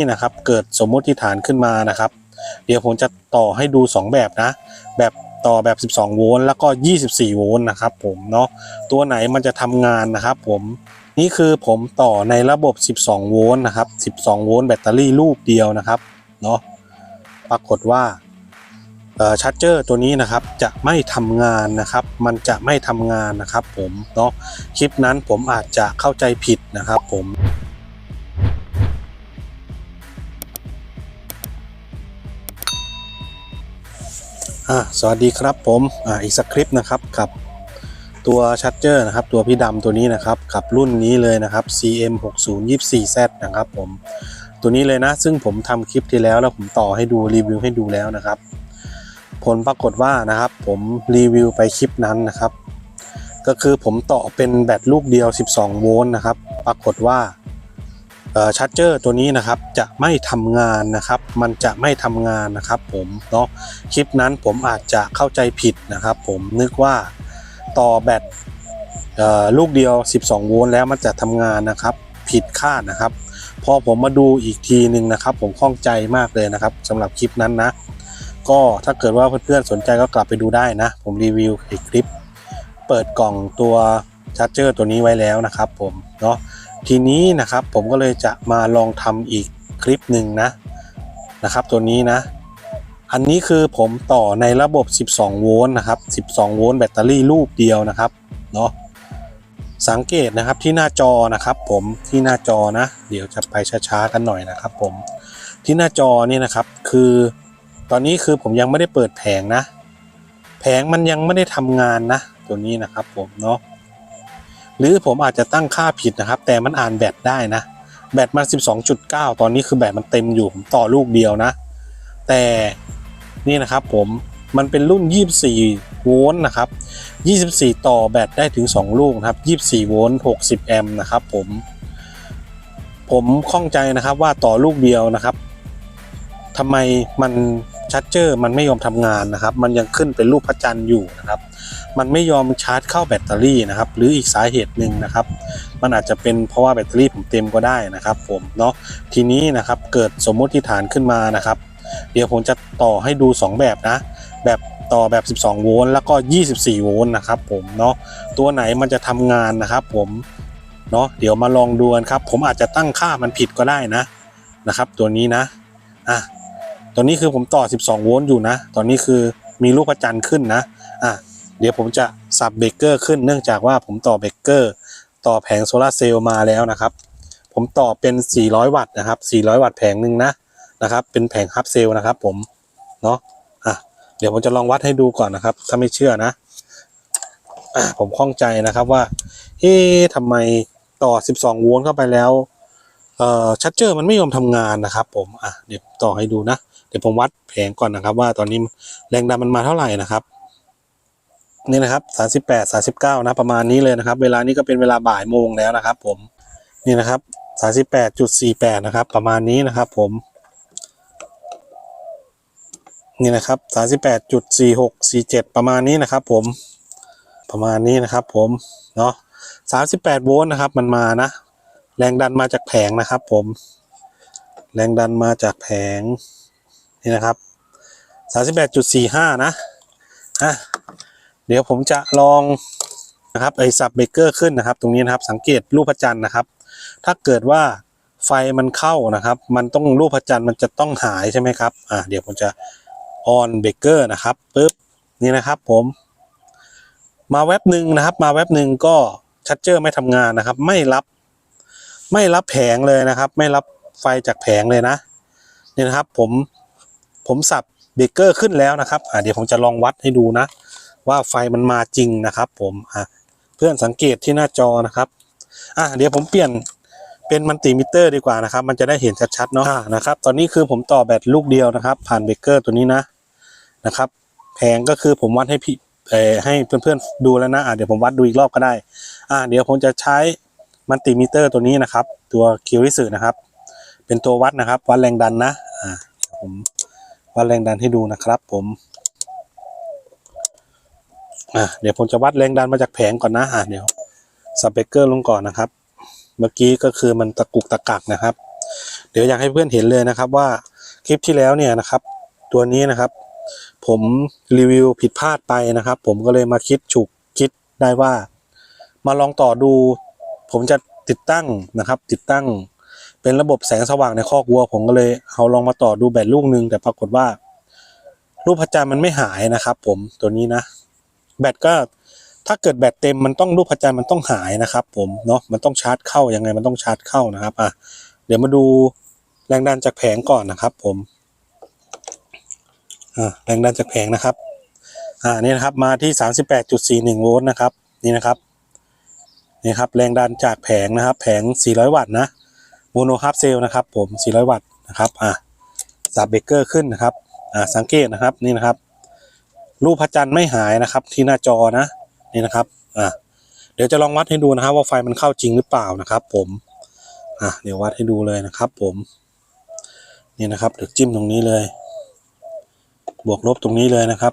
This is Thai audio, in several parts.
นี่นะครับเกิดสมมติฐานขึ้นมานะครับ เดี๋ยวผมจะต่อให้ดู 2 แบบนะ แบบต่อแบบ 12 โวลต์แล้วก็ 24 โวลต์นะครับผมเนาะตัวไหนมันจะทำงานนะครับผมนี่คือผมต่อในระบบ 12 โวลต์นะครับ 12 โวลต์แบตเตอรี่ลูกเดียวนะครับเนาะปรากฏว่าชาร์จเจอร์ตัวนี้นะครับจะไม่ทำงานนะครับ มันจะไม่ทำงานนะครับผมเนาะคลิปนั้นผมอาจจะเข้าใจผิดนะครับผม อ่สวัสดีครับผมอ่าอีกสักคลิปนะครับกับตัวชัดเจอร์นะครับตัวพี่ดำตัวนี้นะครับกับรุ่นนี้เลยนะครับ CM 6 0 2 4 Z นะครับผมตัวนี้เลยนะ ซึ่งผมทำคลิปที่แล้วแล้วผมต่อให้ดูรีวิวให้ดูแล้วนะครับ ผลปรากฏว่านะครับผมรีวิวไปคลิปนั้นนะครับ ก็คือผมต่อเป็นแบตลูกเดียว 12 โวลต์นะครับ ปรากฏว่า ชาร์จเจอร์ตัวนี้นะครับจะไม่ทำงานนะครับ มันจะไม่ทำงานนะครับผมเนาะคลิปนั้นผมอาจจะเข้าใจผิดนะครับ ผมนึกว่าต่อแบตลูกเดียว 12 โวลต์แล้วมันจะทำงานนะครับ ผิดคาดนะครับ พอผมมาดูอีกทีหนึ่งนะครับ ผมข้องใจมากเลยนะครับสำหรับคลิปนั้นนะ ก็ถ้าเกิดว่าเพื่อนๆสนใจก็กลับไปดูได้นะ ผมรีวิวอีกคลิป เปิดกล่องตัวชาร์จเจอร์ตัวนี้ไว้แล้วนะครับ ผมเนาะ ทีนี้นะครับผมก็เลยจะมาลองทำอีกคลิปหนึ่งนะนะครับ ตัวนี้นะ อันนี้คือผมต่อในระบบ 12 โวลต์นะครับ 12 โวลต์แบตเตอรี่ลูกเดียวนะครับเนาะสังเกตนะครับที่หน้าจอนะครับ ผมที่หน้าจอนะ เดี๋ยวจะไปช้าๆกันหน่อยนะครับ ผมที่หน้าจอนี่นะครับ คือตอนนี้คือผมยังไม่ได้เปิดแผงนะ แผงมันยังไม่ได้ทำงานนะ ตัวนี้นะครับ ผมเนาะ หรือผมอาจจะตั้งค่าผิดนะครับ แต่มันอ่านแบตได้นะ แบตมัน 12.9 ตอนนี้คือแบตมันเต็มอยู่ผมต่อลูกเดียวนะ แต่นี่นะครับผมมันเป็นรุ่น 24 โวลต์นะครับ 24 ต่อแบตได้ถึง 2 ลูกนะครับ 24 โวลต์ 60 แอมป์นะครับผม ผมข้องใจนะครับว่าต่อลูกเดียวนะครับทำไมมันชัดเจอร์มันไม่ยอมทำงานนะครับ มันยังขึ้นเป็นรูปพระจันทร์อยู่นะครับ มันไม่ยอมชาร์จเข้าแบตเตอรี่นะครับ หรืออีกสาเหตุหนึ่งนะครับ มันอาจจะเป็นเพราะว่าแบตเตอรี่ผมเต็มก็ได้นะครับ ผมเนาะทีนี้นะครับเกิดสมมติฐานขึ้นมานะครับ เดี๋ยวผมจะต่อให้ดู 2 แบบนะ แบบต่อแบบ 12 โวลต์แล้วก็ 24 โวลต์นะครับ ผมเนาะตัวไหนมันจะทำงานนะครับ ผมเนาะเดี๋ยวมาลองดูกันครับ ผมอาจจะตั้งค่ามันผิดก็ได้นะนะครับ ตัวนี้นะอะตัวนี้คือผมต่อ 12 โวลต์อยู่นะ ตอนนี้คือมีลูกพระจันทร์ขึ้นนะ เดี๋ยวผมจะสับเบรกเกอร์ขึ้นเนื่องจากว่าผมต่อเบรกเกอร์ต่อแผงโซลาเซลล์มาแล้วนะครับ ผมต่อเป็น 400 วัตต์นะครับ 400 วัตต์แผงหนึ่งนะนะครับ เป็นแผงฮับเซลล์นะครับ ผมเนาะอะเดี๋ยวผมจะลองวัดให้ดูก่อนนะครับ ถ้าไม่เชื่อนะอะผมข้องใจนะครับว่าเอ๊ะทำไมต่อ 12 โวลต์เข้าไปแล้วเอ่อชัดเจอร์มันไม่ยอมทำงานนะครับ ผมอะเดี๋ยวต่อให้ดูนะเดี๋ยวผมวัดแผงก่อนนะครับ ว่าตอนนี้แรงดันมันมาเท่าไหร่นะครับ นี่นะครับ38 39นะประมาณนี้เลยนะครับ เวลานี้ก็เป็นเวลาบ่ายโมงแล้วนะครับ ผมนี่นะครับ38.48นะครับ ประมาณนี้นะครับ ผมนี่นะครับสามสิบแปดจุดสี่หกสี่เจ็ดประมาณนี้นะครับ ผมประมาณนี้นะครับ ผมเนาะสามสิบแปดโวลต์นะครับ มันมานะ แรงดันมาจากแผงนะครับ ผม แรงดันมาจากแผงนี่นะครับสามสิบแปดจุดสี่ห้านะอะ เดี๋ยวผมจะลองนะครับไอสับเบเกอร์ขึ้นนะครับ ตรงนี้นะครับสังเกตรูปพระจันทร์นะครับ ถ้าเกิดว่าไฟมันเข้านะครับ มันต้องรูปพระจันทร์มันจะต้องหายใช่ไหมครับอะเดี๋ยวผมจะออนเบเกอร์นะครับปุ๊บนี่นะครับผมมาเว็บหนึ่งนะครับ มาเว็บหนึ่งก็ชัดเจอร์ไม่ทำงานนะครับ ไม่รับ ไม่รับแผงเลยนะครับ ไม่รับไฟจากแผงเลยนะนี่นะครับผมผมสับเบเกอร์ขึ้นแล้วนะครับอ่าเดี๋ยวผมจะลองวัดให้ดูนะ ว่าไฟมันมาจริงนะครับ ผมอะเพื่อนสังเกตที่หน้าจอนะครับอะเดี๋ยวผมเปลี่ยนเป็นมัลติมิเตอร์ดีกว่านะครับ มันจะได้เห็นชัดๆเนาะะนะครับ ตอนนี้คือผมต่อแบตลูกเดียวนะครับ ผ่านเบเกอร์ตัวนี้นะนะครับแผงก็คือผมวัดให้พี่เอให้เพื่อนๆดูแล้วนะอะเดี๋ยวผมวัดดูอีกรอบก็ได้อะเดี๋ยวผมจะใช้มัลติมิเตอร์ตัวนี้นะครับ ตัวคิวริสึนะครับ เป็นตัววัดนะครับ วัดแรงดันนะอะผมวัดแรงดันให้ดูนะครับ ผม อะเดี๋ยวผมจะวัดแรงดันมาจากแผงก่อนนะอะเดี๋ยวสับเบเกอร์ลงก่อนนะครับ เมื่อกี้ก็คือมันตะกุกตะกักนะครับ เดี๋ยวอยากให้เพื่อนเห็นเลยนะครับว่าคลิปที่แล้วเนี่ยนะครับ ตัวนี้นะครับ ผมรีวิวผิดพลาดไปนะครับ ผมก็เลยมาคิดฉุกคิดได้ว่า มาลองต่อดู ผมจะติดตั้งนะครับ ติดตั้งเป็นระบบแสงสว่างในคอกวัว ผมก็เลยเอาลองมาต่อดูแบตลูกหนึงแต่ปรากฏว่า รูปพระจันทร์มันไม่หายนะครับ ผมตัวนี้นะ แบตก็ถ้าเกิดแบตเต็มมันต้องรูปพระจันทร์มันต้องหายนะครับ ผมเนาะมันต้องชาร์จเข้ายังไงมันต้องชาร์จเข้านะครับอะเดี๋ยวมาดูแรงดันจากแผงก่อนนะครับ ผมอ่าแรงดันจากแผงนะครับอ่านี่นะครับมาที่38.41โวลต์นะครับนี่นะครับนี่ครับแรงดันจากแผงนะครับ แผง400วัตต์นะโมโนฮาร์ฟเซลนะครับ ผม400วัตต์นะครับอ่าสับเบเกอร์ขึ้นนะครับอ่าสังเกตนะครับนี่นะครับ รูปพระจันทร์ไม่หายนะครับ ที่หน้าจอนะนี่นะครับอ่าเดี๋ยวจะลองวัดให้ดูนะครับ ว่าไฟมันเข้าจริงหรือเปล่านะครับ ผมอ่าเดี๋ยววัดให้ดูเลยนะครับ ผมนี่นะครับเดี๋ยวจิ้มตรงนี้เลย บวกลบตรงนี้เลยนะครับ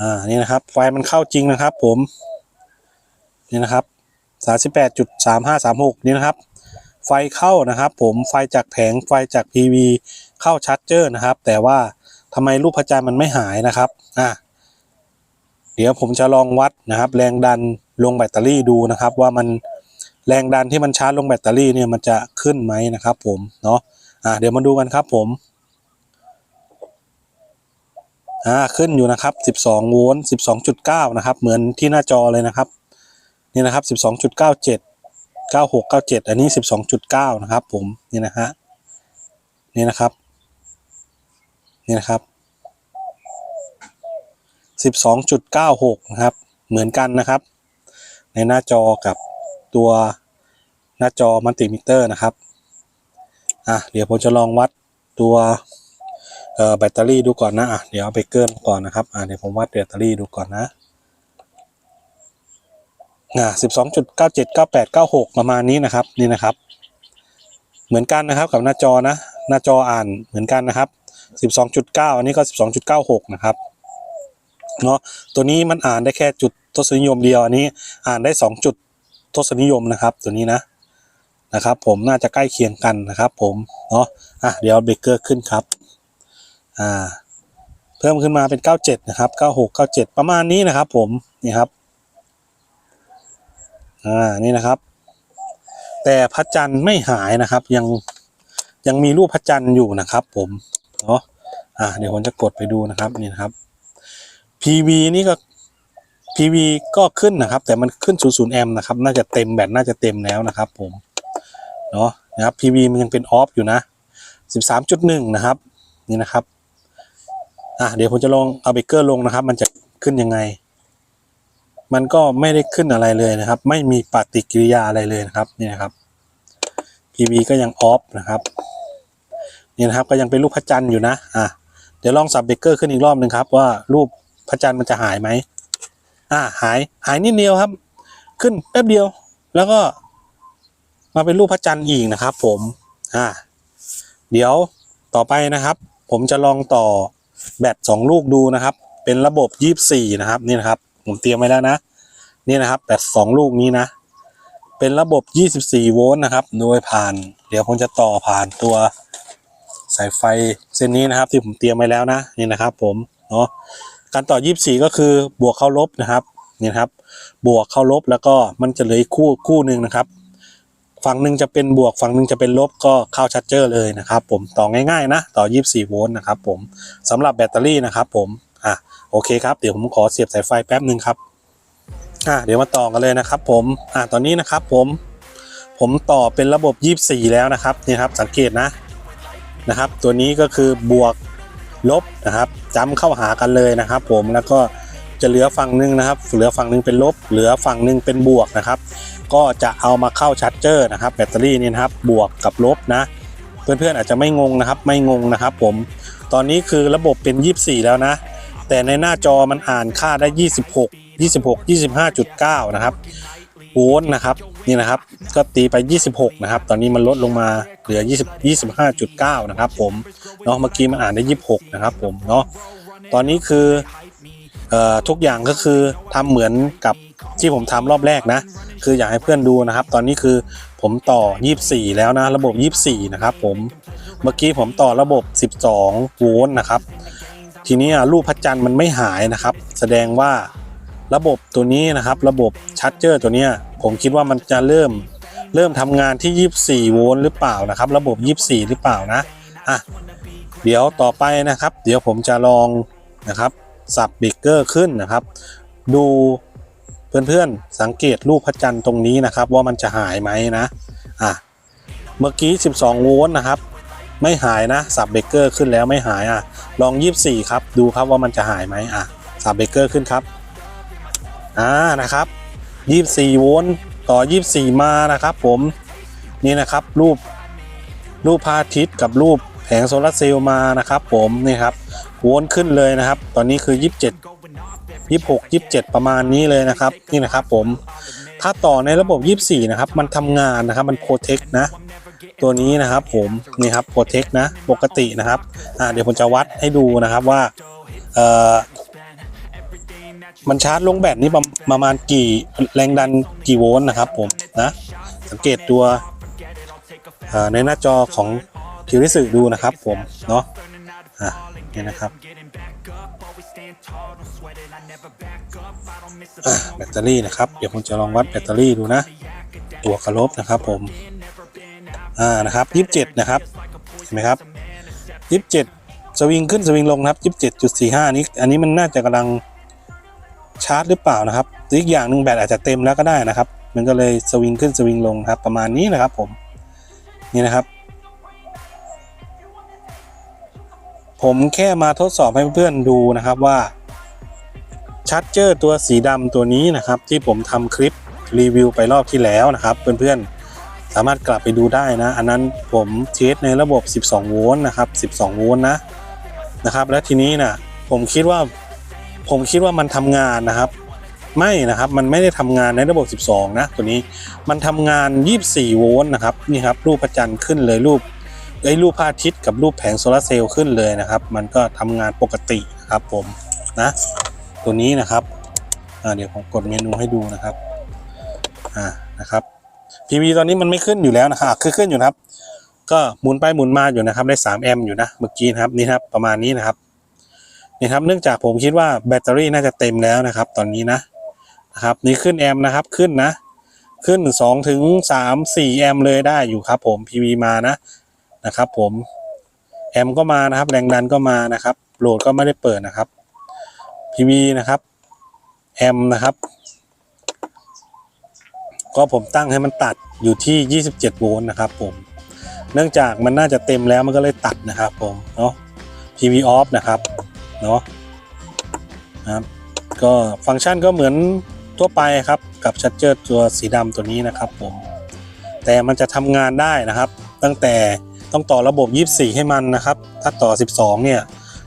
อ่านี่นะครับ ไฟมันเข้าจริงนะครับ ผมนี่นะครับสาสิบแปดจุดสามห้าสามหกนี่นะครับ ไฟเข้านะครับ ผมไฟจากแผงไฟจาก PV เข้าชาร์จเจอร์นะครับ แต่ว่า ทำไมรูปพระจันทร์มันไม่หายนะครับอ่าเดี๋ยวผมจะลองวัดนะครับ แรงดันลงแบตเตอรี่ดูนะครับ ว่ามันแรงดันที่มันชาร์จลงแบตเตอรี่เนี่ยมันจะขึ้นไหมนะครับ ผมเนาะอ่าเดี๋ยวมาดูกันครับผมอ่าขึ้นอยู่นะครับ 12 โวลต์ 12.9 นะครับ เหมือนที่หน้าจอเลยนะครับ นี่นะครับ 12.97 96 97 อันนี้ 12.9 นะครับ ผม นี่นะฮะ นี่นะครับ นี่นะครับ12.96นะครับ เหมือนกันนะครับ ในหน้าจอกับตัวหน้าจอมัลติมิเตอร์นะครับอะเดี๋ยวผมจะลองวัดตัวแบตเตอรี่ดูก่อนนะอะเดี๋ยวเอาไปเกินก่อนนะครับอะเดี๋ยวผมวัดแบตเตอรี่ดูก่อนนะอะสิบสองจุดเก้าเจ็ดเก้าแปดเก้าหกประมาณนี้นะครับ นี่นะครับ เหมือนกันนะครับกับหน้าจอนะ หน้าจออ่านเหมือนกันนะครับ สิบสองจุดเก้าอันนี้ก็สิบสองจุดเก้าหกนะครับเนาะตัวนี้มันอ่านได้แค่จุดทศนิยมเดียวอันนี้อ่านได้สองจุดทศนิยมนะครับ ตัวนี้นะนะครับผมน่าจะใกล้เคียงกันนะครับ ผมเนาะอะเดี๋ยวเบรกเกอร์ขึ้นครับอ่าเพิ่มขึ้นมาเป็น 97 นะครับ 96 97 ประมาณนี้นะครับ ผมนี่ครับอ่านี่นะครับ แต่พระจันทร์ไม่หายนะครับ ยังยังมีรูปพระจันทร์อยู่นะครับ ผม เนาะอ่าเดี๋ยวผมจะกดไปดูนะครับนี่นะครับ PV นี่ก็ PV ก็ขึ้นนะครับ แต่มันขึ้น 00 แอมป์นะครับ น่าจะเต็มแบตน่าจะเต็มแล้วนะครับ ผมเนาะนะครับ PV มันยังเป็นออฟอยู่นะ 13.1 นะครับ นี่นะครับอะเดี๋ยวผมจะลองเอาเบเกอร์ลงนะครับ มันจะขึ้นยังไง มันก็ไม่ได้ขึ้นอะไรเลยนะครับ ไม่มีปฏิกิริยาอะไรเลยนะครับ นี่นะครับ PV ก็ยังออฟนะครับ นี่นะครับก็ยังเป็นรูปพระจันทร์อยู่นะอะเดี๋ยวลองสับเบเกอร์ขึ้นอีกรอบหนึ่งครับ ว่ารูปพระจันทร์มันจะหายไหมอะหายหายนิดเดียวครับ ขึ้นแป๊บเดียว แล้วก็มาเป็นรูปพระจันทร์อีกนะครับ ผมอะเดี๋ยวต่อไปนะครับ ผมจะลองต่อแบตสองลูกดูนะครับ เป็นระบบยี่สี่นะครับนี่นะครับ ผมเตรียมไว้แล้วนะนี่นะครับแบตสองลูกนี้นะเป็นระบบ 24 โวลต์นะครับ โดยผ่าน เดี๋ยวผมจะต่อผ่านตัว สายไฟเส้นนี้นะครับที่ผมเตรียมไว้แล้วนะนี่นะครับ ผมเนาะการต่อ 24 ก็คือบวกเข้าลบนะครับนี่นครับ บวกเข้าลบแล้วก็มันจะเหลือคู่คู่หนึ่งนะครับ ฝั่งหนึ่งจะเป็นบวกฝั่งหนึ่งจะเป็นลบก็เข้าชัดเจอร์เลยนะครับ ผมต่อง่ายๆนะต่อ 24 โวลต์นะครับ ผมสำหรับแบตเตอรี่นะครับ ผมอะโอเคครับเดี๋ยวผมขอเสียบสายไฟแป๊บหนึ่งครับอะเดี๋ยวมาต่อกันเลยนะครับ ผมอะตอนนี้นะครับ ผม ผมต่อเป็นระบบ 24 แล้วนะครับนี่ครับสังเกตนะ นะครับ ตัวนี้ก็คือบวกลบนะครับจำเข้าหากันเลยนะครับ ผมแล้วก็จะเหลือฝั่งหนึ่งนะครับ เหลือฝั่งหนึ่งเป็นลบ เหลือฝั่งหนึ่งเป็นบวกนะครับ ก็จะเอามาเข้าชาร์จเจอร์นะครับ แบตเตอรี่นี่นะครับ บวกกับลบนะ เพื่อนๆอาจจะไม่งงนะครับ ไม่งงนะครับ ผม ตอนนี้คือระบบเป็น 24 แล้วนะ แต่ในหน้าจอมันอ่านค่าได้ 26 26 25.9 นะครับโวลต์นะครับ นี่นะครับ ก็ตีไป 26 นะครับ ตอนนี้มันลดลงมา เหลือ 20 25.9 นะครับผมเนาะเมื่อกี้มันอ่านได้ 26 นะครับผมเนาะตอนนี้คือเอ่อทุกอย่างก็คือทำเหมือนกับที่ผมทำรอบแรกนะ คืออยากให้เพื่อนดูนะครับ ตอนนี้คือผมต่อ 24 แล้วนะ ระบบ 24 นะครับผมเมื่อกี้ผมต่อระบบ 12 โวลต์นะครับ ทีนี้รูปพระจันทร์มันไม่หายนะครับ แสดงว่าระบบตัวนี้นะครับ ระบบชัดเจอร์ตัวนี้ผมคิดว่ามันจะเริ่ม เริ่มทำงานที่ 24 โวลต์หรือเปล่านะครับ ระบบ 24 หรือเปล่านะอะเดี๋ยวต่อไปนะครับ เดี๋ยวผมจะลองนะครับสับเบรกเกอร์ขึ้นนะครับ ดูเพื่อนๆสังเกตรูปพระจันทร์ตรงนี้นะครับ ว่ามันจะหายไหมนะอะเมื่อกี้ 12 โวลต์นะครับ ไม่หายนะสับเบรเกอร์ขึ้นแล้วไม่หายอะลอง 24 ครับ ดูครับว่ามันจะหายไหมอะสับเบรเกอร์ขึ้นครับอ่านะครับ 24 โวลต์ ต่อ 24 มานะครับผมนี่นะครับรูปรูปพระอาทิตย์กับรูปแผงโซลาร์เซลล์มานะครับผมนี่ครับวลต์ขึ้นเลยนะครับ ตอนนี้คือ 27 26 27 ประมาณนี้เลยนะครับนี่นะครับผมถ้าต่อในระบบ 24 นะครับ มันทำงานนะครับมันโปรเทคนะตัวนี้นะครับผมนี่ครับโปรเทคนะปกตินะครับอ่าเดี๋ยวผมจะวัดให้ดูนะครับว่าเอ่อ มันชาร์จลงแบตนี้ประมาณกี่แรงดันกี่โวลต์นะครับผมนะสังเกตตัวในหน้าจอของคิวริสึดูนะครับผมเนาะอะนี่นะครับแบตเตอรี่นะครับเดี๋ยวผมจะลองวัดแบตเตอรี่ดูนะบวกกับลบนะครับผมอ่านะครับยี่สิบเจ็ดนะครับเห็นไหมครับยี่สิบเจ็ดสวิงขึ้นสวิงลงนะครับยี่สิบเจ็ดจุดสี่ห้านี้อันนี้มันน่าจะกำลัง ชาร์จหรือเปล่านะครับหรืออีกอย่างหนึ่งแบตอาจจะเต็มแล้วก็ได้นะครับ มันก็เลยสวิงขึ้นสวิงลงครับ ประมาณนี้นะครับผมนี่นะครับ ผมแค่มาทดสอบให้เพื่อนๆดูนะครับว่าชาร์จเจอร์ตัวสีดำตัวนี้นะครับ ที่ผมทำคลิปรีวิวไปรอบที่แล้วนะครับ เพื่อนๆสามารถกลับไปดูได้นะ อันนั้นผมเทสในระบบ 12 โวลต์นะครับ 12 โวลต์นะนะครับ และทีนี้นะผมคิดว่า ผมคิดว่ามันทำงานนะครับ ไม่นะครับมันไม่ได้ทำงานในระบบ 12 นะตัวนี้มันทำงาน 24 โวลต์นะครับนี่ครับรูปพระจันทร์ขึ้นเลยรูปไอ้รูปพระอาทิตย์กับรูปแผงโซลาร์เซลล์ขึ้นเลยนะครับ มันก็ทำงานปกตินะครับผมนะตัวนี้นะครับเดี๋ยวผมกดเมนูให้ดูนะครับอ่านะครับ PV ตอนนี้มันไม่ขึ้นอยู่แล้วนะครับอะคือขึ้นอยู่นะครับ ก็หมุนไปหมุนมาอยู่นะครับได้ 3 แอมป์อยู่นะเมื่อกี้นะครับนี่ครับประมาณนี้นะครับ นี่ครับเนื่องจากผมคิดว่าแบตเตอรี่น่าจะเต็มแล้วนะครับ ตอนนี้นะนะครับนี่ขึ้นแอมป์นะครับขึ้นนะ ขึ้น2ถึง3 4แอมป์เลยได้อยู่ครับ ผม PV มานะนะครับ ผมแอมป์ก็มานะครับ แรงดันก็มานะครับโหลดก็ไม่ได้เปิดนะครับ PV นะครับแอมป์นะครับ ก็ผมตั้งให้มันตัดอยู่ที่ 27 โวลต์นะครับ ผมเนื่องจากมันน่าจะเต็มแล้วมันก็เลยตัดนะครับ ผมเนาะ PV off นะครับ เนาะครับก็ฟังก์ชันก็เหมือนทั่วไปครับกับชัดเจอร์ตัวสีดำตัวนี้นะครับผมแต่มันจะทำงานได้นะครับ ตั้งแต่ต้องต่อระบบ 24 ให้มันนะครับ ถ้าต่อ 12 เนี่ย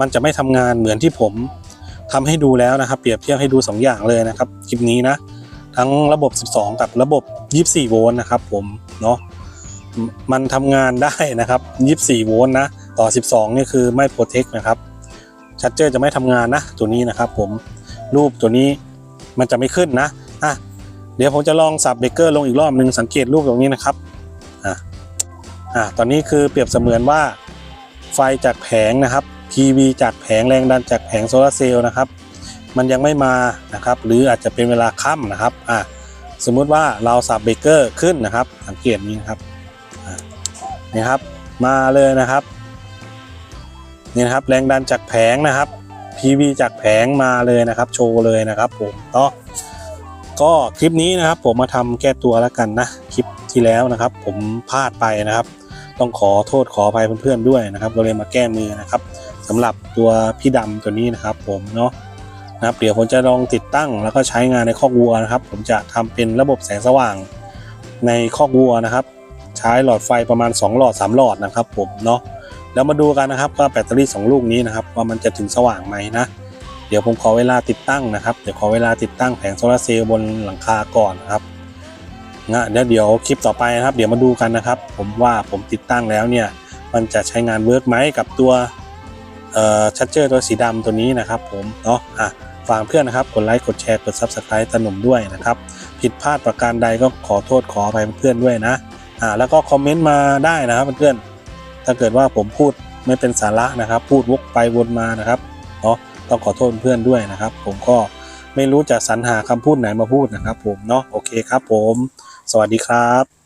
มันจะไม่ทำงานเหมือนที่ผมทำให้ดูแล้วนะครับ เปรียบเทียบให้ดู 2 อย่างเลยนะครับคลิปนี้นะ ทั้งระบบ 12 กับระบบ 24 โวลต์นะครับ ผมเนาะมมันทำงานได้นะครับ 24 โวลต์นะ ต่อ 12 นี่คือไม่โปรเทคนะครับ ชัดเจอร์จะไม่ทำงานนะตัวนี้นะครับผมรูปตัวนี้มันจะไม่ขึ้นนะอะเดี๋ยวผมจะลองสับเบเกอร์ลงอีกรอบหนึ่งสังเกตรูปตรงนี้นะครับอะอะตอนนี้คือเปรียบเสมือนว่า ไฟจากแผงนะครับ PV จากแผงแรงดันจากแผงโซลาร์เซลล์นะครับ มันยังไม่มานะครับ หรืออาจจะเป็นเวลาค่ำนะครับอะสมมุติว่าเราสับเบเกอร์ขึ้นนะครับ สังเกตนี้นะครับนี่ครับ มาเลยนะครับ นี่นะครับแรงดันจากแผงนะครับ PV จากแผงมาเลยนะครับ โชว์เลยนะครับผมเนาะก็คลิปนี้นะครับผมมาทำแก้ตัวแล้วกันนะคลิปที่แล้วนะครับ ผมพลาดไปนะครับ ต้องขอโทษขออภัยเพื่อนๆด้วยนะครับก็เลยมาแก้มือนะครับสำหรับตัวพี่ดำตัวนี้นะครับ ผมเนาะนะครับเดี๋ยวผมจะลองติดตั้งแล้วก็ใช้งานในคอกวัวนะครับ ผมจะทำเป็นระบบแสงสว่างในคอกวัวนะครับ ใช้หลอดไฟประมาณ 2 หลอด 3 หลอดนะครับ ผมเนาะ แล้วมาดูกันนะครับว่าแบตเตอรี่ 2 ลูกนี้นะครับว่ามันจะถึงสว่างไหมนะ เดี๋ยวผมขอเวลาติดตั้งนะครับ เดี๋ยวขอเวลาติดตั้งแผงโซลาร์เซลล์บนหลังคาก่อนนะครับนะเดี๋ยวเดี๋ยวคลิปต่อไปนะครับ เดี๋ยวมาดูกันนะครับ ผมว่าผมติดตั้งแล้วเนี่ยมันจะใช้งานเวิร์กไหมกับตัวเอ่อชัดเจอร์ตัวสีดำตัวนี้นะครับ ผมเนาะอะฝากเพื่อนนะครับกดไลค์กดแชร์กด Subscribe ตาหนุ่มด้วยนะครับ ผิดพลาดประการใดก็ขอโทษขออภัยเพื่อนด้วยนะอ่าแล้วก็คอมเมนต์มาได้นะครับเพื่อนๆ ถ้าเกิดว่าผมพูดไม่เป็นสาระนะครับ พูดวกไปวนมานะครับเนาะต้องขอโทษเพื่อนด้วยนะครับ ผมก็ไม่รู้จะสรรหาคำพูดไหนมาพูดนะครับ ผมเนาะโอเคครับ ผม สวัสดีครับ